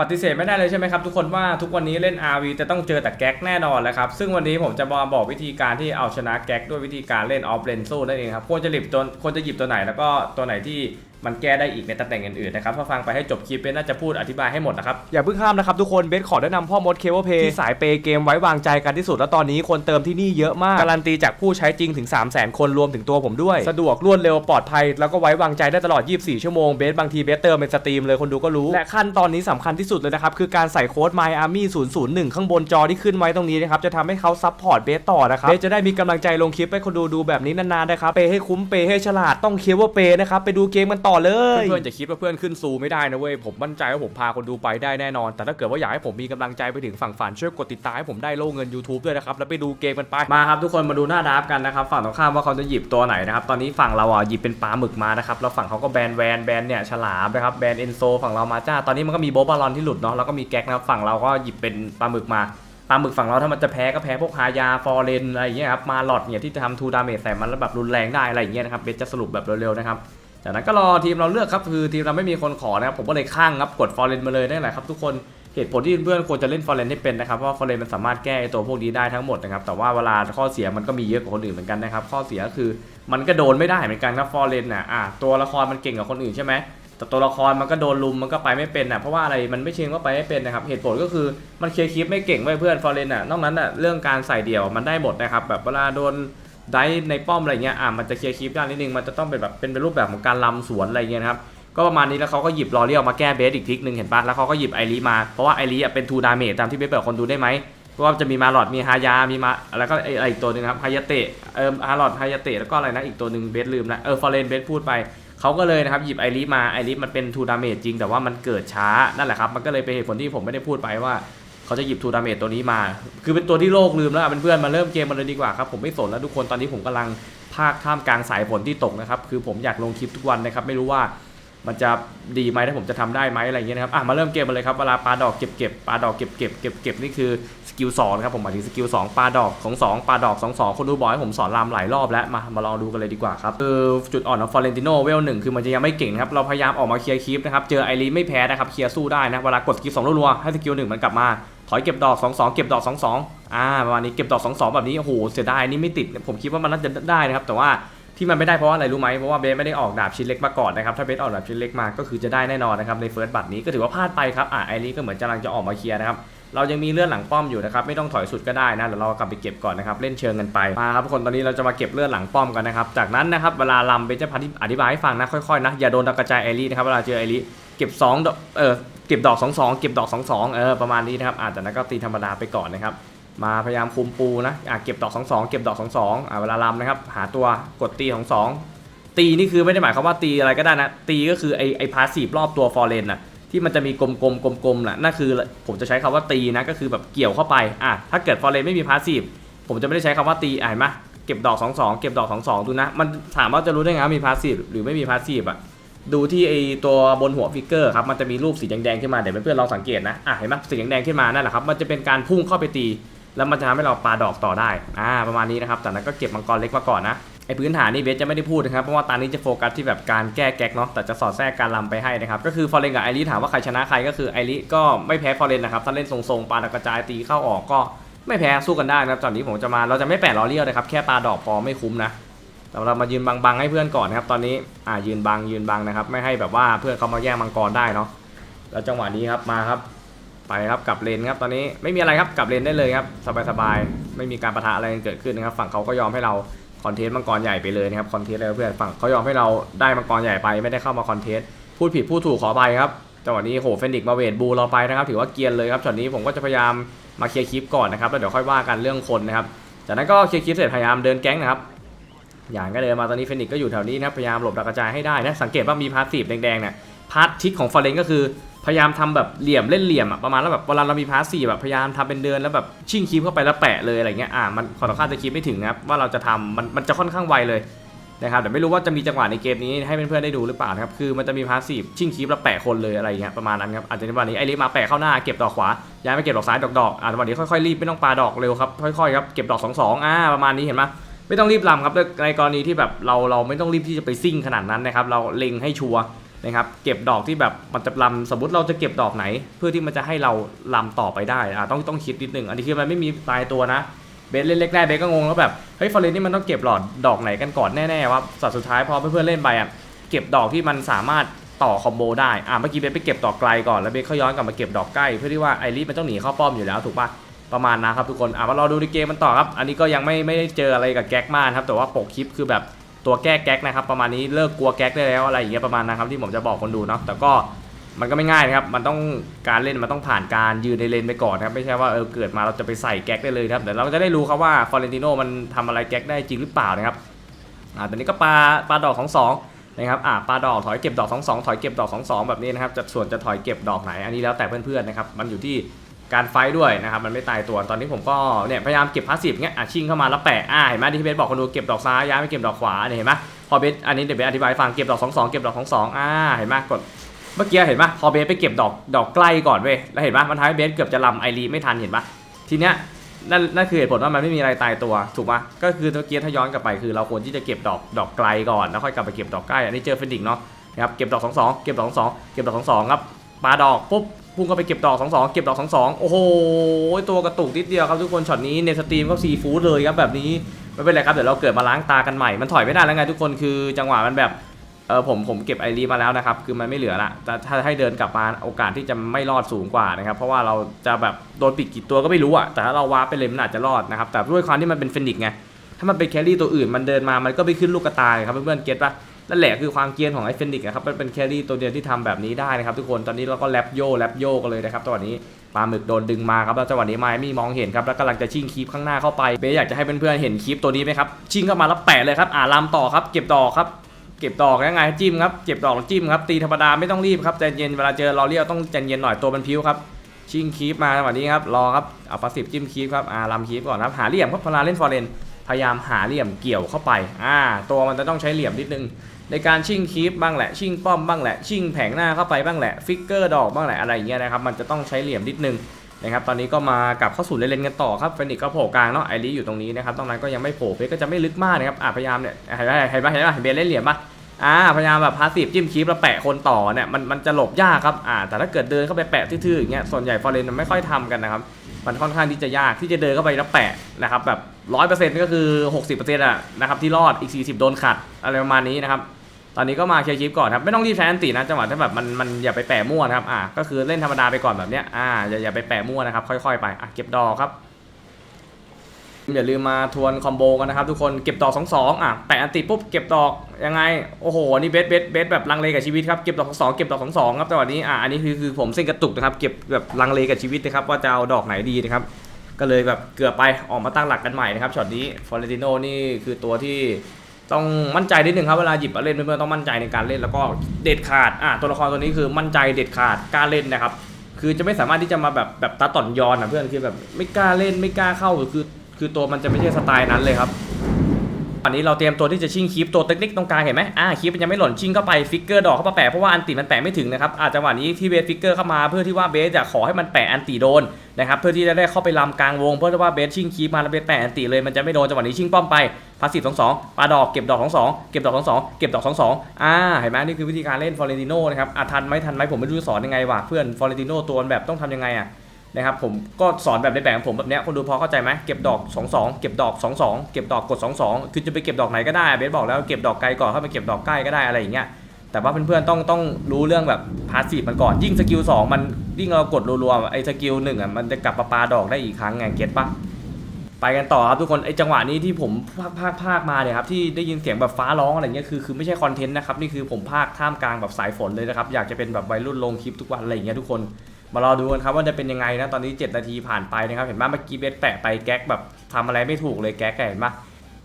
ปฏิเสธไม่ได้เลยใช่ไหมครับทุกคนว่าทุกวันนี้เล่น RV จะต้องเจอแต่แก๊กแน่นอนแหละครับ ซึ่งวันนี้ผมจะมาบอกวิธีการที่เอาชนะแก๊กด้วยวิธีการเล่นออฟเลนสู้นั่นเองครับควรจะหยิบตัวควรจะหยิบตัวไหนแล้วก็ตัวไหนที่ มันแก้ได้อีกในตำแหน่งอื่นๆนะครับถ้าฟังไปให้จบคลิปเบสน่าจะพูดอธิบายให้หมดนะครับอย่าเพิ่งข้ามนะครับทุกคนเบสขอแนะนำพ่อมดเคเบิลเพย์ที่สายเปย์เกมไว้วางใจกันที่สุดแล้วตอนนี้คนเติมที่นี่เยอะมากการันตีจากผู้ใช้จริงถึง 3 0 0 0 0 0 คนรวมถึงตัวผมด้วย สะดวกรวดเร็วปลอดภัยแล้วก็ไว้วางใจได้ตลอด 24 ชั่วโมงเบสบางทีเบสเติมเป็นสตรีมเลยคนดูก็รู้และขั้นตอนนี้สำคัญที่สุดเลยนะครับคือการใส่โค้ด My Army 001 ข้างบนจอที่ขึ้นไว้ตรงนี้นะครับจะทำให้เขาซัพพอร์ตเบสต่อนะครับเบสจะได้มีกำลังใจลงคลิปให้คนดูดูแบบนี้นานๆนะครับเปย์ให้คุ้มเปย์ให้ฉลาดต้องเคเบิลเปย์นะครับไปดูเกมกันต่อเลย เพื่อนๆจะคิดว่าเพื่อนขึ้นซูไม่ได้นะเว้ย ผมมั่นใจว่าผมพาคนดูไปได้แน่นอน แต่ถ้าเกิดว่าอยากให้ผมมีกำลังใจไปถึงฝั่งฝันช่วยกดติดตามให้ผมได้โล่เงิน YouTube ด้วยนะครับ แล้วไปดูเกมกันไป มาครับทุกคนมาดูหน้าดับกันนะครับ ฝั่งตรงข้ามว่าเขาจะหยิบตัวไหนนะครับ ตอนนี้ฝั่งเราอะหยิบเป็นปลาหมึกมานะครับ แล้วฝั่งเขาก็แบนแวนแบนเนี่ยฉลามนะครับ แบนเอนโซฝั่งเรามาจ้า ตอนนี้มันก็มีโบบาลอนที่หลุดเนาะ แล้วก็มีแก๊กนะครับ ฝั่งเราก็หยิบเป็นปลาหมึกมาปลาหมึกฝั่งเราถ้ามันจะแพ้ก็แพ้พวกฮายาฟอร์เรนอะไรอย่างเงี้ยครับมาหลอดเนี่ยที่จะทำทูดาเมจใส่มันแล้วแบบรุนแรงได้อะไรอย่างเงี้ยนะครับเบสจะสรุปแบบเร็วๆนะครับ จากนั้นก็รอทีมเราเลือกครับคือทีมเราไม่มีคนขอนะครับผมก็เลยข้างครับกดฟอร์เรนมาเลยนั่นแหละครับทุกคนเหตุผลที่เพื่อนควรจะเล่นฟอร์เรนให้เป็นนะครับเพราะฟอร์เรนมันสามารถแก้ตัวพวกนี้ได้ทั้งหมดนะครับแต่ว่าเวลาข้อเสียมันก็มีเยอะกว่าคนอื่นเหมือนกันนะครับข้อเสียก็คือมันก็โดนไม่ได้เหมือนกันครับฟอร์เรนน่ะอะตัวละครมันเก่งกว่าคนอื่นใช่ไหมแต่ตัวละครมันก็โดนลุมมันก็ไปไม่เป็นอะเพราะว่าอะไรมันไม่เชิงว่าไปไม่เป็นนะครับเหตุผลก็คือมันเคลียร์คลิปไม่เก่งไว้เพื่อนฟอร์เรนอะนอกนั้นอะเรื่องการใส่เดี่ยวมันได้หมดนะครับแบบเวลาโดน ได้ในป้อมอะไรเงี้ยอะมันจะเคลียร์คลิปได้นิดนึงมันจะต้องเป็นแบบเป็นเป็นรูปแบบของการลำสวนอะไรเงี้ยครับก็ประมาณนี้แล้วเขาก็หยิบลอเรียลมาแก้เบสอีกทิกหนึ่งเห็นปะแล้วเขาก็หยิบไอรีมาเพราะว่าไอรีอะเป็นทูดาเมจตามที่เบสเปิดคนดูได้ไหมเพราะว่าจะมีมาหลอดมีฮายา มีมาแล้วก็ไอไออีกตัวหนึงครับฮายาเตะเออฮาหลอดฮายาเตะแล้วก็อะไรนะอีกตัวหนึ่งเบสลืมละเออฟอร์เรนเบสพูดไปเขาก็เลยนะครับหยิบไอรีมาไอรีมันเป็นทูดาเมจจริงแต่ว่ามันเกิดช้านั่นแหละครับมันก็เลยเป็นเหตุผลที่ผมไม่ได้พูดไปว่า เขาจะหยิบทูดาเมจตัวนี้มา คือเป็นตัวที่โลกลืมแล้วเป็นเพื่อนมาเริ่มเกมมาเลยดีกว่าครับ ผมไม่สนแล้วทุกคนตอนนี้ผมกำลังภาคท่ามกลางสายฝนที่ตกนะครับ คือผมอยากลงคลิปทุกวันนะครับ ไม่รู้ว่ามันจะดีไหมถ้าผมจะทำได้ไหมอะไรอย่างเงี้ยนะครับ อะมาเริ่มเกมกันเลยครับ เวลาปลาดอกเก็บเก็บปลาดอกเก็บเก็บเก็บเก็บนี่คือสกิลสองนะครับผมหมายถึงสกิลสองปลาดอกของสองปลาดอกสองสองคนดูบอกให้ผมสอนรามหลายรอบแล้ว มามาลองดูกันเลยดีกว่าครับคือจุดอ่อนของฟอร์เรนติโนเวลหนึ่งคือมันจะยังไม่เก่งครับ เราพยายามออกมาเคลียร์คลิปนะครับ เจอไอรีไม่แพ้นะครับ เคลียร์สู้ได้นะ เวลากดสกิลสองรัวๆให้สกิลหนึ่งมันกลับมา ถอยเก็บดอก2 2 เก็บดอก 2 2อ่าประมาณนี้เก็บดอก 2 2 แบบนี้โอ้โหเสียดายนี่ไม่ติดผมคิดว่ามันน่าจะได้นะครับ แต่ว่าที่มันไม่ได้เพราะว่าอะไรรู้ไหมเพราะว่าเบสไม่ได้ออกดาบชิ้นเล็กมาก่อนนะครับถ้าเบสออกดาบชิ้นเล็กมาก็คือจะได้แน่นอนนะครับในเฟิร์สบัตรนี้ก็ถือว่าพลาดไปครับอ่าไอรีก็เหมือนกำลังจะออกมาเคลียร์นะครับเรายังมีเลื่อนหลังป้อมอยู่นะครับไม่ต้องถอยสุดก็ได้นะเดี๋ยวเรากลับไปเก็บก่อนนะครับเล่นเชิงกันไปมาครับทุกคนตอนนี้เราจะมาเก็บเลื่อนหลังป้อมกันนะครับจากนั้นนะครับเวลาลำเบสจะอธิบายให้ฟังนะค่อยๆนะอย่าโดนดาวกระจายไอรีนะครับเวลาเจอไอรีเก็บ2เออ เก็บดอก2 2เก็บดอก2 2เออประมาณนี้นะครับอาจจะนั้นก็ตีธรรมดาไปก่อนนะครับ มาพยายามคุมปูนะอะเก็บดอก2 2เก็บดอก2 2อะเวลาลำนะครับ หาตัวกดตีของ2ตีนี่คือไม่ได้หมายความว่าตีอะไรก็ได้นะ ตีก็คือไอไอพาสซีฟรอบตัวฟอร์เรนน่ะที่มันจะมีกลมๆกลมๆน่ะนั่นคือผมจะใช้คำว่าตีนะก็คือแบบเกี่ยวเข้าไปอะถ้าเกิดฟอร์เรนไม่มีพาสซีฟผมจะไม่ได้ใช้คำว่าตีอะเห็นไหมเก็บดอก2 2เก็บดอก2 2ดูนะ มันถามว่าจะรู้ได้ไงมีพาสซีฟหรือไม่มีพาสซีฟอะ ดูที่ไอตัวบนหัวฟิกเกอร์ครับมันจะมีรูปสีแดงๆขึ้นมาเดี๋ยวเพื่อนๆลองสังเกตนะอะเห็นไหมสีแดงๆขึ้นมานั่นแหละครับมันจะเป็นการพุ่งเข้าไปตี แล้วมันจะทำให้เราปาดอกต่อได้อ่าประมาณนี้นะครับจากนั้นก็เก็บมังกรเล็กมาก่อนนะไอพื้นฐานนี่เบสจะไม่ได้พูดนะครับเพราะว่าตอนนี้จะโฟกัสที่แบบการแก้แก๊กเนาะแต่จะสอดแทรกการลำไปให้นะครับก็คือฟอร์เรนกับไอริถามว่าใครชนะใครก็คือไอริก็ไม่แพ้ฟอร์เรนนะครับถ้าเล่นทรงๆปาดกระจายตีเข้าออกก็ไม่แพ้สู้กันได้นะครับตอนนี้ผมจะมาเราจะไม่แปะล้อเลี้ยวนะครับแค่ปาดอกพอไม่คุ้มนะ แต่เรามายืนบังๆให้เพื่อนก่อนนะครับ ตอนนี้อ่ายืนบังยืนบังนะครับ ไม่ให้แบบว่าเพื่อนเขามาแย่งมังกรได้เนาะแล้วจังหวะนี้ครับมาครับ ไปครับกลับเลนครับ ตอนนี้ไม่มีอะไรครับกลับเลนได้เลยครับสบายๆไม่มีการประทะอะไรเกิดขึ้นนะครับ ฝั่งเขาก็ยอมให้เราคอนเทนต์มังกรใหญ่ไปเลยนะครับคอนเทนต์อะไรเพื่อนฝั่งเขายอมให้เราได้มังกรใหญ่ไปไม่ได้เข้ามาคอนเทนต์พูดผิดพูดถูกขอไปครับจังหวะนี้โหเฟนิกมาเวทบูเราไปนะครับ ถือว่าเกียนเลยครับช็อตนี้ผมก็จะพยายามมาเคลียร์คลิปก่อนนะครับแล้วเดี๋ยวค่อยว่ากันเรื่องคนนะครับจากนั้นก็เคลียร์คลิปเสร็จพยายามเดินแก๊งนะครับ อย่างก็เดินมาตอนนี้เฟนิกก็อยู่แถวนี้นะครับพยายามหลบดาวกระจายให้ได้นะสังเกตว่ามีพาสซีฟแดงๆเนี่ยพาร์ททิกของฟอร์เรนก็คือพยายามทำแบบเหลี่ยมเล่นเหลี่ยมอะประมาณแล้วแบบเวลาเรามีพาสซีฟแบบพยายามทำเป็นเดินแล้วแบบชิ่งคีบเข้าไปแล้วแปะเลยอะไรเงี้ยอ่ามันขอต่อค่าจะคิดไม่ถึงครับว่าเราจะทำมันมันจะค่อนข้างไวเลยนะครับแต่ไม่รู้ว่าจะมีจังหวะในเกมนี้ให้เพื่อนๆได้ดูหรือเปล่านะครับคือมันจะมีพาสซีฟชิ่งคีบแล้วแปะคนเลยอะไรเงี้ยประมาณนั้นครับอาจจะในวันนี้ไอริมาแปะเข้าหน้าเก็บดอกขวาย้ายไปเก็บดอกซ้ายดอกดอกอ่าวันนี้ค่อยๆรีบไม่ต้องปาดอกเร็วครับค่อยๆครับเก็บดอกสองสองอ่าประมาณนี้เห็นไหม ไม่ต้องรีบลำครับในกรณีที่แบบเราเราไม่ต้องรีบที่จะไปซิ่งขนาดนั้นนะครับ เราเล็งให้ชัวร์นะครับเก็บดอกที่แบบมันจะลำสมมติเราจะเก็บดอกไหน เพื่อที่มันจะให้เราลำต่อไปได้อะต้องต้องคิดนิดนึงอันนี้คือมันไม่มีตายตัวนะเบสเล่นเล็กแรกเบสก็งงแล้วแบบเฮ้ยฟอร์เรนนี่มันต้องเก็บหลอดดอกไหนกันก่อนแน่ๆว่าสัตว์สุดท้ายพอเพื่อนๆเล่นไปอะเก็บดอกที่มันสามารถต่อคอมโบได้อะเมื่อกี้เบสไปเก็บดอกไกลก่อนแล้วเบสเขาย้อนกลับมาเก็บดอกใกล้เพื่อที่ว่าไอรีมันต้องหนีเข้าป้อมอยู่แล้วถูกปะ ประมาณนะครับทุกคนอะมารอดูในเกมมันต่อครับ อันนี้ก็ยังไม่ไม่ได้เจออะไรกับแก๊กมากครับ แต่ว่าปกคลิปคือแบบตัวแก้แก๊กนะครับ ประมาณนี้เลิกกลัวแก๊กได้แล้วอะไรอย่างเงี้ยประมาณนะครับที่ผมจะบอกคนดูเนาะแต่ก็มันก็ไม่ง่ายนะครับ มันต้องการเล่นมันต้องผ่านการยืนในเลนไปก่อนนะครับ ไม่ใช่ว่าเออเกิดมาเราจะไปใส่แก๊กได้เลยครับ เดี๋ยวเราจะได้รู้ครับว่าฟอเรนติโนมันทำอะไรแก๊กได้จริงหรือเปล่านะครับ อ่าตอนนี้ก็ปลาปลาดอกของสองนะครับ อ่าปลาดอกถอยเก็บดอกสองสองถอยเก็บดอกสองสองแบบนี้นะครับจะส่วนจะถอยเก็บดอกไหน อันนี้แล้วแต่เพื่อนๆนะครับ มันอยู่ที่ การไฟด้วยนะครับมันไม่ตายตัวตอนนี้ผมก็เนี่ยพยายามเก็บพาสซีฟเงี้ยอะชิงเข้ามาแล้วแปะอ่าเห็นไหมที่เบสบอกคนดูเก็บดอกซ้ายย้ายไปเก็บดอกขวาเนี่ยเห็นไหมพอเบสอันนี้เดี๋ยวเบสอธิบายฟังเก็บดอกสองสองเก็บดอกสองสองอ่าเห็นไหมกดเมื่อกี้เห็นไหมพอเบสไปเก็บดอกดอกใกล้ก่อนเว้ยแล้วเห็นไหมมันทำให้เบสเกือบจะลำไอรีไม่ทันเห็นปะทีเนี้ยนั่นนั่นคือเหตุผลว่ามันไม่มีอะไรตายตัวถูกปะก็คือเมื่อกี้ถ้าย้อนกลับไปคือ เราควรที่จะเก็บดอกดอกไกลก่อนแล้วค่อยกลับไปเก็บดอกใกล้อันนี้เจอเฟนดิกเนาะนะครับเก็บดอกสองสองเก็บดอกสองสองเก็บดอกสองสองครับปาดอกปุ๊บ พุ่งเข้าไปเก็บดอกสองสองเก็บดอกสองสองโอ้โหตัวกระตุกนิดเดียวครับทุกคนช็อตนี้ในสตรีมก็ซีฟู้ดเลยครับแบบนี้ไม่เป็นไรครับเดี๋ยวเราเกิดมาล้างตากันใหม่มันถอยไม่ได้แล้วไงทุกคนคือจังหวะมันแบบเออผมผมเก็บไอรีมาแล้วนะครับคือมันไม่เหลือละแต่ถ้าให้เดินกลับมาโอกาสที่จะไม่รอดสูงกว่านะครับเพราะว่าเราจะแบบโดนปิดกี่ตัวก็ไม่รู้อะแต่ถ้าเราวาร์ปไปเลยมันอาจจะรอดนะครับแต่ด้วยความที่มันเป็นเฟนิกซ์ไงถ้ามันเป็นแครี่ตัวอื่นมันเดินมามันก็ไปขึ้นลูกกระตายครับเพื่อนๆเก็ตปะ นั่นแหละคือความเกียนของไอ้เฟนดิกนะครับมันเป็นแครี่ตัวเดียวที่ทำแบบนี้ได้นะครับทุกคนตอนนี้เราก็แลปโยแลปโยกันเลยนะครับตอนนี้ปลาหมึกโดนดึงมาครับแล้วจังหวะนี้ไมมี่มองเห็นครับแล้วกำลังจะชิงคลิปข้างหน้าเข้าไปเบสอยากจะให้เพื่อนๆเห็นคลิปตัวนี้ไหมครับชิงเข้ามาแล้วแปะเลยครับอ่าลำต่อครับเก็บดอกครับเก็บดอกยังไงจิ้มครับเก็บดอกแล้วจิ้มครับตีธรรมดาไม่ต้องรีบครับใจเย็นเวลาเจอเราเรียต้องใจเย็นหน่อยตัวมันพิ้วครับชิงคลิปมาจังหวะนี้ครับรอครับเอาปาสิบจิ้มคลิปครับอ่าลำคลิปก่อนครับหาเหลี่ยมครับพลาเล่นฟอร์เรนพยายามหาเหลี่ยมเกี่ยวเข้าไปอ่าตัวมันจะต้องใช้เหลี่ยมนิดนึง ในการชิงคีปบ้างแหละชิงป้อมบ้างแหละชิงแผงหน้าเข้าไปบ้างแหละฟิกเกอร์ดอกบ้างแหละอะไรอย่างเงี้ยนะครับมันจะต้องใช้เหลี่ยมนิดนึงนะครับตอนนี้ก็มากลับเข้าสู่เลนกันต่อครับเฟนิกก็โผล่กลางเนาะไอรีอยู่ตรงนี้นะครับตรงนั้นก็ยังไม่โผล่เพชรก็จะไม่ลึกมากนะครับพยายามเนี่ยเห็นไหมเห็นไหมเห็นไหมเห็นเบนเล่นเหลี่ยมปะอ่าพยายามแบบพาสีฟจิ้มคีปแล้วแปะคนต่อเนี่ยมันมันจะหลบยากครับอ่าแต่ถ้าเกิดเดินเข้าไปแปะทื่อๆอย่างเงี้ยส่วนใหญ่ฟอร์เรนมันไม่ค่อยทำกันนะครับมันค่อนข้างที่จะยากที่จะเดินเข้าไปแล้วแปะนะครับแบบร้อยเปอร์เซ็นต์ก็คือหกสิบเปอร์เซ็นต์อะนะครับที่รอดอีกสี่สิบโดนขัดอะไรประมาณนี้นะครับ ตอนนี้ก็มาเคลียร์คลิปก่อนครับไม่ต้องรีบใช้อันตีนะจังหวะถ้าแบบมันมันอย่าไปแปะมั่วนะครับอ่าก็คือเล่นธรรมดาไปก่อนแบบเนี้ยอ่าอย่าอย่าไปแปะมั่วนะครับค่อยๆไปอะเก็บดอกครับอย่าลืมมาทวนคอมโบกันนะครับทุกคนเก็บดอกสองสองอะแปะอันติปุ๊บเก็บดอกยังไงโอ้โหนี่เบสเบสเบสแบบลังเลกับชีวิตครับเก็บดอกสองสองเก็บดอกสองสองครับจังหวะนี้อะอันนี้คือคือผมเส้นกระตุกนะครับเก็บแบบลังเลกับชีวิตนะครับว่าจะเอาดอกไหนดีนะครับก็เลยแบบเกือบไปออกมาตั้งหลักกันใหม่นะครับช็อตนี้ฟอร์เรนติโนนี่คือตัวที่ ต้องมั่นใจนิดนึงครับเวลาหยิบมาเล่นเพื่อนๆต้องมั่นใจในการเล่นแล้วก็เด็ดขาดอะตัวละครตัวนี้คือมั่นใจเด็ดขาดกล้าเล่นนะครับ คือจะไม่สามารถที่จะมาแบบแบบตาต่อนยอนนะเพื่อนคือแบบไม่กล้าเล่นไม่กล้าเข้าคือ คือตัวมันจะไม่ใช่สไตล์นั้นเลยครับ ตอนนี้เราเตรียมตัวที่จะชิงคลิปตัวเทคนิคตรงกลางเห็นไหมอ่าคลิปมันยังไม่หล่นชิงเข้าไปฟิกเกอร์ดอกเข้ามาแปะเพราะว่าอันติมันแปะไม่ถึงนะครับอาจจะวันนี้ที่เบสฟิกเกอร์เข้ามาเพื่อที่ว่าเบสจะขอให้มันแปะอันติโดนนะครับเพื่อที่จะได้เข้าไปลำกลางวง เพราะว่าเบสชิงคลิปมาแล้วเบสแปะอันติเลยมันจะไม่โดนจังหวะนี้ชิงป้อมไปพาสซีฟสองสองปาดอกเก็บดอกสองสองเก็บดอกสองสองเก็บดอกสองสองอ่าเห็นไหมนี่คือวิธีการเล่นฟอร์เรนติโนนะครับอะทันไหมทันไหมผมไม่รู้สอนยังไงว่ะเพื่อนฟอร์เรนติโนตัวแบบต้องทำยังไงอะ นะครับผมก็สอนแบบในแบบของผมแบบเนี้ยคนดูพอเข้าใจไหมเก็บดอก 2 2 เก็บดอก 2 2 เก็บดอกกด 2 2 คือจะไปเก็บดอกไหนก็ได้เบสบอกแล้วเก็บดอกไกลก่อนเข้าไปเก็บดอกใกล้ก็ได้อะไรอย่างเงี้ยแต่ว่าเพื่อนๆต้องต้องรู้เรื่องแบบพาสซีฟมันก่อนยิ่งสกิล2มันยิ่งเรากดรัวๆไอ้สกิลหนึ่งอะมันจะกลับมาปาดอกได้อีกครั้งไงเก็ตปะไปกันต่อครับทุกคนไอ้จังหวะนี้ที่ผมพากพากพากมาเนี่ยครับที่ได้ยินเสียงแบบฟ้าร้องอะไรเงี้ยคือคือไม่ใช่คอนเทนต์นะครับนี่คือผมพากท่ามกลางแบบสายฝนเลยนะครับอยากจะเป็นแบบวัยรุ่นลงคลิปทุกวันอะไรเงี้ยทุกคน มารอดูกันครับว่าจะเป็นยังไงนะตอนนี้ 7 นาทีผ่านไปนะครับเห็นไหมเมื่อกี้เบสแปะไปแก๊กแบบทำอะไรไม่ถูกเลยแก๊กเห็นไหม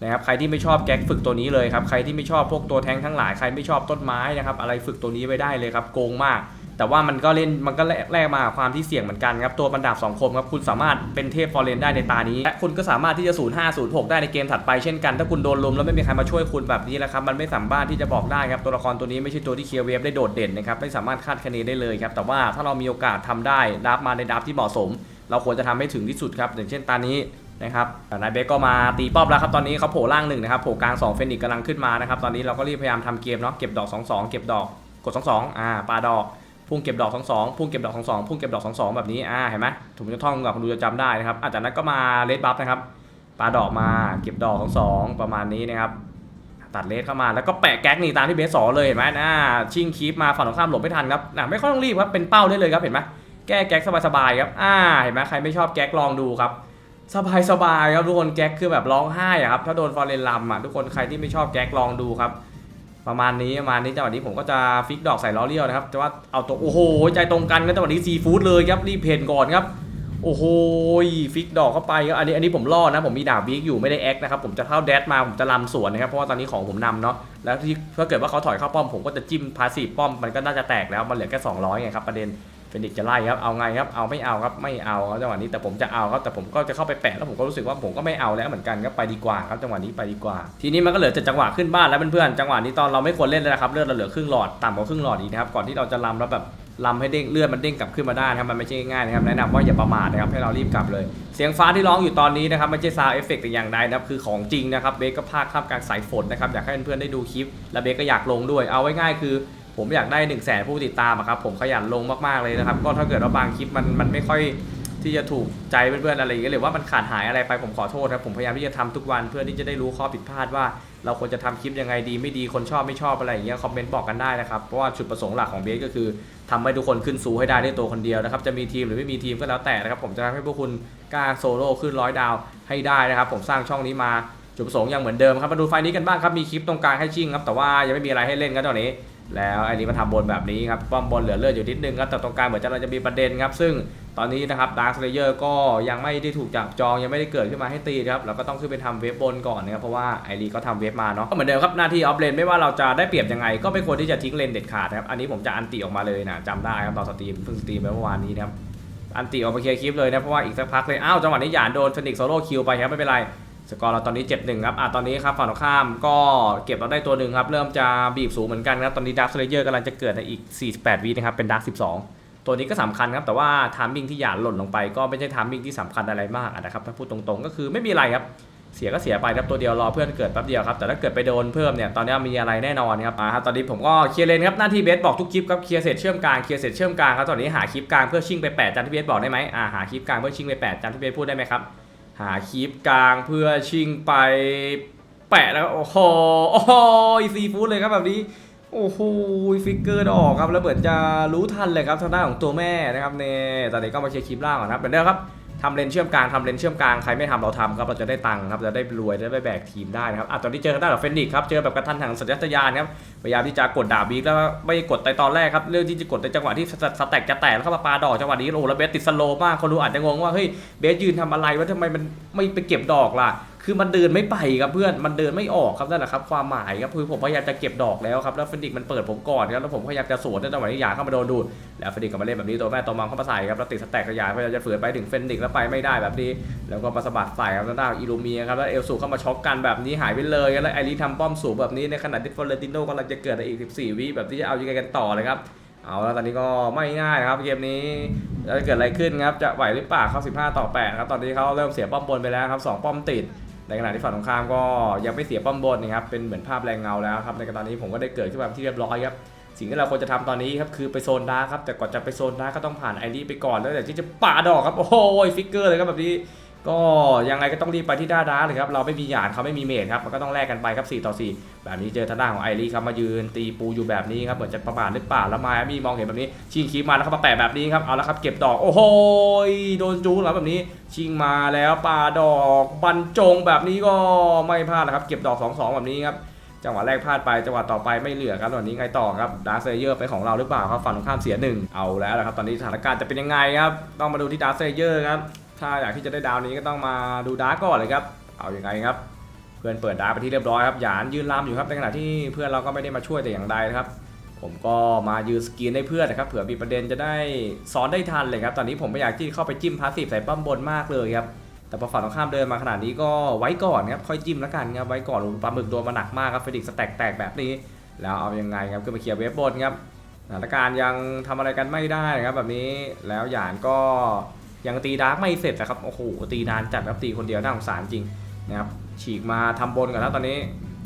นะครับใครที่ไม่ชอบแก๊กฝึกตัวนี้เลยครับใครที่ไม่ชอบพวกตัวแทงทั้งหลายใครไม่ชอบต้นไม้นะครับอะไรฝึกตัวนี้ไว้ได้เลยครับโกงมาก แต่ว่ามันก็เล่นมันก็แลกมาความที่เสี่ยงเหมือนกันครับตัวบรรดาบสองคมครับคุณสามารถเป็นเทพฟอร์เรนได้ในตานี้ และคุณก็สามารถที่จะ0 5 0 6 ได้ในเกมถัดไปเช่นกันถ้าคุณโดนลุมแล้วไม่มีใครมาช่วยคุณแบบนี้แล้วครับมันไม่สามารถที่จะบอกได้ครับตัวละครตัวนี้ไม่ใช่ตัวที่เคลียร์เวฟได้โดดเด่นนะครับไม่สามารถคาดคะเนได้เลยครับแต่ว่าถ้าเรามีโอกาสทำได้ดับมาในดับที่เหมาะสม เราควรจะทำให้ถึงที่สุดครับอย่างเช่นตานี้นะครับนายเบคก็มาตีป้อมแล้วครับตอนนี้เขาโผล่ล่างหนึ่งนะครับโผล่กลาง2เฟนิกกำลังขึ้นมานะครับตอนนี้เราก็รีบพยายามทำเกมเนาะเก็บดอก 2 2 เก็บดอกกดสองสองอ่าปลาดอก พุ่งเก็บดอกสองสองพุ่งเก็บดอกสองสองพุ่งเก็บดอกสองสองแบบนี้อ่าเห็นไหมผมจะท่องกับคนดูจะจำได้นะครับอาจากนั้นก็มาเลดบัฟนะครับปลาดอกมาเก็บดอกสองสองประมาณนี้นะครับตัดเลสเข้ามาแล้วก็แปะแก๊กนี่ตามที่เบสสอเลยเห็นไหมนะชิงคีปมาฝั่งตรงข้ามหลบไม่ทันครับนะไม่ค่อยต้องรีบครับเป็นเป้าได้เลยครับเห็นไหมแก้แก๊กสบายๆครับอ่าเห็นไหมใครไม่ชอบแก๊กลองดูครับสบายสบายๆครับทุกคนแก๊กคือแบบร้องไห้อะครับถ้าโดนฟอร์เรนลัมอะทุกคนใครที่ไม่ชอบแก๊กลองดูครับ ประมาณนี้ประมาณนี้จังหวะนี้ผมก็จะฟิกดอกใส่ล้อเลี้ยวนะครับแต่ว่าเอาตัวโอ้โหใจตรงกันก็จังหวะนี้ซีฟู้ดเลยครับรีบเพนก่อนครับโอ้โหฟิกดอกเข้าไปครับอันนี้อันนี้ผมล่อนะผมมีดาบวิกอยู่ไม่ได้แอคนะครับผมจะเข้าแดดมาผมจะลำสวนนะครับเพราะว่าตอนนี้ของผมนำเนาะแล้วที่ถ้าเกิดว่าเขาถอยเข้าป้อมผมก็จะจิ้มพาสีป้อมมันก็น่าจะแตกแล้วมันเหลือแค่200ไงครับประเด็น เฟนิกจะไล่ครับ เอาไงครับ เอาไม่เอาครับ ไม่เอาครับจังหวะนี้แต่ผมจะเอาครับ แต่ผมก็จะเข้าไปแปะแล้วผมก็รู้สึกว่าผมก็ไม่เอาแล้วเหมือนกันครับ ไปดีกว่าครับ จังหวะนี้ไปดีกว่า ทีนี้มันก็เหลือแต่จังหวะขึ้นบ้านแล้วเพื่อนๆ จังหวะนี้ตอนเราไม่ควรเล่นเลยนะครับเลือดเราเหลือครึ่งหลอดต่ำกว่าครึ่งหลอดอีกนะครับ ก่อนที่เราจะลำแล้วแบบลำให้เด้งเลือดมันเด้งกลับขึ้นมาได้ครับมันไม่ใช่ง่ายนะครับแนะนำว่าอย่าประมาทนะครับให้เรารีบกลับเลย เสียงฟ้าที่ร้องอยู่ตอนนี้นะครับไม่ใช่ซาวเอฟเฟกต์แต่อย่างใดนะครับคือของจริงนะครับเบสก็พากข้ามกลางสายฝนนะครับอยากให้เพื่อนๆได้ดูคลิปและเบสก็อยากลงด้วยเอาไว้ง่ายคือ ผมอยากได้1นึ่งแสนผู้ติดตามอะครับผมขยันลงมากๆเลยนะครับ ก็ถ้าเกิดว่าบางคลิปมันมันไม่ค่อยที่จะถูกใจเพื่อนๆอะไรอย่างเงี้ยหรือว่ามันขาดหายอะไรไปผมขอโทษครับผมพยายามที่จะทำทุกวันเพื่อที่จะได้รู้ข้อผิดพลาดว่า เราควรจะทำคลิปยังไงดีไม่ดีคนชอบไม่ชอบอะไรอย่างเงี้ยคอมเมนต์บอกกันได้นะครับเพราะว่าจุดประสงค์หลักของเบสก็คือทำให้ทุกคนขึ้นซูให้ได้ด้วยตัวคนเดียวนะครับจะมีทีมหรือไม่มีทีมก็แล้วแต่นะครับผมจะทำให้พวกคุณกล้าโซโล่ขึ้นร้อยดาวให้ได้นะครับผมสร้างช่องนี้มาจุดประสงค์ยังเหมือนเดิมครับมาดูไฟนี้กันบ้างครับมีคลิปตรงกลางให้ชิ่งครับแต่ว่ายังไม่มีอะไรให้เล่นกันตอนนี้ แล้วไอ้นี้มาทำบนแบบนี้ครับป้อมบนเหลือเลือดอยู่นิดนึงครับแต่ตรงกลางเหมือนจะเราจะมีประเด็นครับ ซึ่งตอนนี้นะครับดาร์คเลเยอร์ก็ยังไม่ได้ถูกจับจองยังไม่ได้เกิดขึ้นมาให้ตีครับเราก็ต้องขึ้นไปทำเว็บนก่อนนะครับเพราะว่าไอรีก็ทำเว็บมาเนาะก็เหมือนเดิมครับหน้าที่ออฟเลนไม่ว่าเราจะได้เปรียบยังไง ก็ไม่ควรที่จะทิ้งเลนเด็ดขาดนะครับอันนี้ผมจะอันติออกมาเลยนะจำได้ครับตอนสตรีมเพิ่งสตรีมไปเมื่อวานนี้นะครับอันติออกมาเคลียร์คลิปเลยนะเพราะว่าอีกสักพักเลยอ้าวจังหวะนี้หยานโดนฟนิกโซโล่คิวไปครับไม่เป็นไร สกอร์เราตอนนี้7-1ครับอะตอนนี้ครับฝั่งตรงข้ามก็เก็บเราได้ตัวหนึ่งครับ เริ่มจะบีบสูงเหมือนกันครับ ตอนนี้ดาร์คเลเยอร์กำลังจะเกิดในอีก 48 วินะครับ เป็นดาร์ค12 ตัวนี้ก็สำคัญครับ แต่ว่าทามมิ่งที่หยาดหล่นลงไป ก็ไม่ใช่ทามมิ่งที่สำคัญอะไรมากนะครับ ถ้าพูดตรงๆ ก็คือไม่มีอะไรครับ เสียก็เสียไปครับ ตัวเดียวรอเพื่อนเกิดแป๊บเดียวครับ แต่ถ้าเกิดไปโดนเพิ่มเนี่ย ตอนนี้มีอะไรแน่นอนครับอ่าครับตอนนี้ผมก็เคลียร์เลนครับ หน้าที่เบสบอกทุกคลิปครับ เคลียร์เสร็จเชื่อมกลาง เคลียร์เสร็จเชื่อมกลางครับ ตอนนี้หาคลิปกลางเพื่อชิงไปแปดจำที่เบสบอกได้ไหมอ่าหาคลิปกลางเพื่อชิงไปแปดจำที่เบสพูดได้ไหมครับ หาคลิปกลางเพื่อชิงไปแปะแล้วโอ้โหโอ้โหซีฟู้ดเลยครับแบบนี้ โอ้โหฟิกเกอร์ออกครับแล้วเหมือนจะรู้ทันเลยครับทางด้านของตัวแม่นะครับเนี่ยตอนนี้ก็มาเช็คคลิปล่างก่อนครับเหมือนเดิมครับ ทำเลนเชื่อมกลางทำเลนเชื่อมกลางใครไม่ทำเราทำครับเราจะได้ตังค์ครับจะได้รวยได้แบกทีมได้นะครับอะตอนนี้เจอกันได้กับเฟนดิกครับเจอแบบกระทันหันสัญชาตญาณครับพยายามที่จะกดดาบบีกแล้วไม่กดในตอนแรกครับเรื่องที่จะกดในจังหวะที่สแต็กจะแตกแล้วเข้ามาปาดอกจังหวะนี้โอ้แล้วเบสติดสโลว์มากคนดูอาจจะงงว่าเฮ้ยเบสยืนทำอะไรวะทำไมมันไม่ไปเก็บดอกล่ะ คือมันเดินไม่ไปครับเพื่อนมันเดินไม่ออกครับนั่นแหละครับความหมายครับคือผมพยายามจะเก็บดอกแล้วครับแล้วเฟนดิกมันเปิดผมก่อนครับแล้วผมพยายามจะสวนในจังหวะที่หยาเข้ามาโดนดูดแล้วเฟนดิกก็มาเล่นแบบนี้ตัวแม่ตัวมังเข้ามาใส่ครับแล้วติดสแต็กกระยายพยายามจะฝืนไปถึงเฟนดิกแล้วไปไม่ได้แบบนี้ แล้วก็มาสะบัดใส่ครับทางด้านอิลูเมียครับแล้วเอลสูเข้ามาช็อกกันแบบนี้หายไปเลยแล้วไอรีทำป้อมสูงแบบนี้ในขณะที่ฟลอเรนติโนกำลังจะเกิดอีก 14 วิแบบที่จะเอายังไงกันต่อเลยครับเอาแล้วตอนนี้ก็ไม่ง่ายครับเกมนี้จะเกิดอะไรขึ้นครับจะไหวหรือเปล่าเขา15 ต่อ8ครับตอนนี้เขาเริ่มเสียป้อมบนไปแล้วครับสองป้อมติด ในขณะที่ฝั่งตรงข้ามก็ยังไม่เสียป้อมบนนะครับเป็นเหมือนภาพแรงเงาแล้วครับในตอนนี้ผมก็ได้เกิดขึ้นมาที่เรียบร้อยครับสิ่งที่เราควรจะทำตอนนี้ครับคือไปโซนดาร์ครับแต่ก่อนจะไปโซนดาร์ก็ต้องผ่านไอรีไปก่อนแล้วแต่ที่จะป่าดอกครับโอ้โหฟิกเกอร์เลยครับแบบนี้ ก็ยังไงก็ต้องรีบไปที่ด้าดาร์คเลยครับ เราไม่มีหยาดเขาไม่มีเมดครับมันก็ต้องแลกกันไปครับ 4 ต่อ 4 แบบนี้เจอทางด้านของไอรีครับมายืนตีปูอยู่แบบนี้ครับเหมือนจะประมาทหรือเปล่าแล้วมามีมองเห็นแบบนี้ ชิงคีมาแล้วครับมาแปะแบบนี้ครับเอาละครับเก็บดอกโอ้โหโดนจูแล้วแบบนี้ ชิงมาแล้วปาดอกบรรจงแบบนี้ก็ไม่พลาดนะครับ เก็บดอก 2-2 แบบนี้ครับจังหวะแรกพลาดไปจังหวะต่อไปไม่เหลือครับตอนนี้ไงต่อครับดาร์เซเยอร์ไปนของเราหรือเปล่าครับฝั่งตรงข้ามเสียหนึ่งเอาแล้วละครับตอนนี้สถานการณ์จะเป็นยังไงครับต้องมาดูที่ดาร์เซเยอร์ครับ ถ้าอยากที่จะได้ดาวนี้ก็ต้องมาดูดาร์กก่อนเลยครับ เอาอยัางไงครับ เพื่อนเปิดดาร์กไปที่เรียบร้อยครับหยานยืนลามอยู่ครับในขณะที่เพื่อนเราก็ไม่ได้มาช่วยแต่อย่างใดนะครับ ผมก็มายืนสกีนให้เพื่อนนะครับเผื่อมีประเด็นจะได้ซ้อนได้ทันเลยครับ ตอนนี้ผมไม่อยากที่เข้าไปจิ้มพาสซีฟใส่ปั้มบนมากเลยครับแต่พอฝั่งตรงข้ามเดินมาขนาดนี้ก็ไว้ก่อนครับค่อยจิ้มแล้วกันครับไว้ก่อนปลาหมึกโดนมาหนักมากครับเฟดิกสแต็กแตกแบบนี้ แล้วเอายังไงครับขึ้นมาเคลียร์เวฟบนครับสถานการณ์ยังทำอะไรกันไม่ได้ครับแบบนี้แล้วหยานก็ ยังตีดาร์กไม่เสร็จนะครับโอ้โหตีนานจัดครับตีคนเดียวน่าสงสารจริงนะครับฉีกมาทำบนก่อนแล้วตอนนี้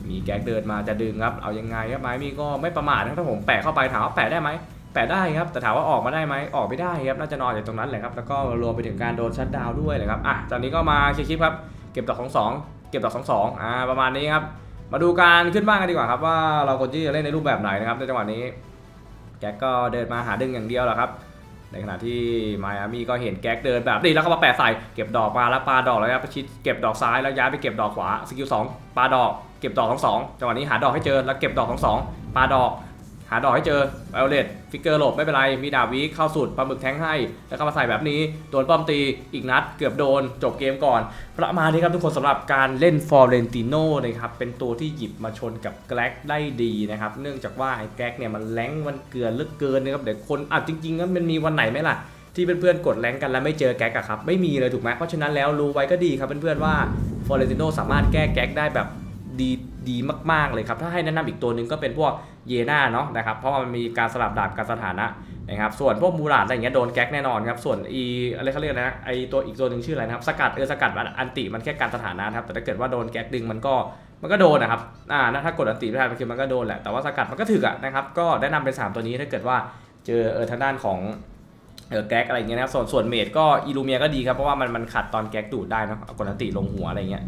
มีแก๊กเดินมาจะดึงครับเอายังไงครับไม้มีก็ไม่ประมาทนะครับถ้าผมแปะเข้าไปถามว่าแปะได้ไหมแปะได้ครับแต่ถามว่าออกมาได้ไหมออกไม่ได้ครับน่าจะนอนอยู่ตรงนั้นแหละครับแล้วก็รวมไปถึงการโดนชัดดาวด้วยเลยครับอะตอนนี้ก็มาเคลียร์คลิปครับเก็บดอกของสองเก็บดอกของสองอ่าประมาณนี้ครับมาดูการขึ้นบ้านกันดีกว่าครับว่าเราควรที่จะเล่นในรูปแบบไหนนะครับในจังหวะนี้แก๊กก็เดินมาหาดึงอย่างเดียวแหละครับ ในขณะที่ไมอามี่ก็เห็นแก๊กเดินแบบนี้แล้วก็มาแปะใส่เก็บดอกมาแล้วปาดอกแล้วครับไปชิดเก็บดอกซ้ายแล้วย้ายไปเก็บดอกขวาสกิลสองปาดอก เก็บดอกทั้งสองจังหวะนี้หาดอกให้เจอแล้วเก็บดอกทั้งสองปาดอกาดอกให้เจอไวโอเลตฟิกเกอร์หลบไม่เป็นไร มีดาบวิเข้าสุดปลาหมึกแทงให้ แล้วก็มาใส่แบบนี้ โดนป้อมตีอีกนัดเกือบโดนจบเกมก่อน ประมาณนี้ครับทุกคนสำหรับการเล่นฟอร์เรนติโน่นะครับ เป็นตัวที่หยิบมาชนกับแกล็กได้ดีนะครับ เนื่องจากว่าไอ้แกล็กเนี่ยมันแรงมันเกลือเหลึกเกินนะครับเดี๋ยวคนอะจริงๆแล้วมันมีวันไหนไหมล่ะที่เพื่อนๆกดแรงกันแล้วไม่เจอแก๊กอะครับไม่มีเลยถูกไหมเพราะฉะนั้นแล้วรู้ไว้ก็ดีครับเพื่อนๆว่าฟอร์เรนติโนสามารถแก้แก๊กได้แบบดี ดีมาก ๆ เลยครับ ถ้าให้แนะนำอีกตัวหนึ่งก็เป็นพวกเยน่าเนาะนะครับ เพราะมันมีการสลับดาบการสถานะนะครับ ส่วนพวกมูราดอะไรเงี้ยโดนแก๊กแน่นอนครับ ส่วนอีอะไรเขาเรียกนะไอตัวอีกตัวหนึ่งชื่ออะไรนะครับ สกัดเออสกัดอันติมันแค่การสถานะครับ แต่ถ้าเกิดว่าโดนแก๊กดึงมันก็มันก็โดนนะครับ อ่า ถ้ากดอันติไม่ทันคือมันก็โดนแหละ แต่ว่าสกัดมันก็ถึกอะนะครับ ก็แนะนำเป็นสามตัวนี้ถ้าเกิดว่าเจอเออทางด้านของเออแก๊กอะไรเงี้ยนะครับ ส่วนส่วนเมดก็อีลูเมียก็ดีครับ เพราะว่ามันมันขัดตอนแก๊กดูดได้นะเอากดอันติลงหัวอะไรเงี้ย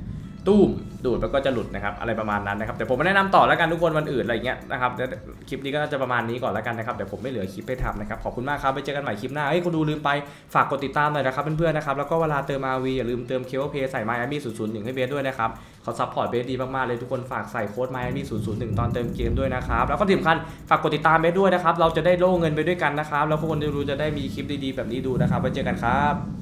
ตุ้มดูดแล้วก็จะหลุดนะครับอะไรประมาณนั้นนะครับแต่ผมไม่แนะนำต่อแล้วกันทุกคนวันอื่นอะไรเงี้ยนะครับเดี๋ยวคลิปนี้ก็น่าจะประมาณนี้ก่อนแล้วกันนะครับเดี๋ยวผมไม่เหลือคลิปให้ทำนะครับขอบคุณมากครับไปเจอกันใหม่คลิปหน้าเฮ้ยคนดูลืมไปฝากกดติดตามหน่อยนะครับเพื่อนๆนะครับแล้วก็เวลาเติม RV อย่าลืมเติมเคเบิลเพย์ใส่ Miami 001 ให้เบสด้วยนะครับเขาซัพพอร์ตเบสดีมากๆเลยทุกคนฝากใส่โค้ด Miami 001 ตอนเติมเกมด้วยนะครับแล้วก็สำคัญฝากกดติดตามเบสด้วยนะครับเราจะได้โล่เงินไปด้วยกันนะครับแล้วพวกคนดูจะได้มีคลิปดีๆแบบนี้ดูนะครับไว้เจอกันครับ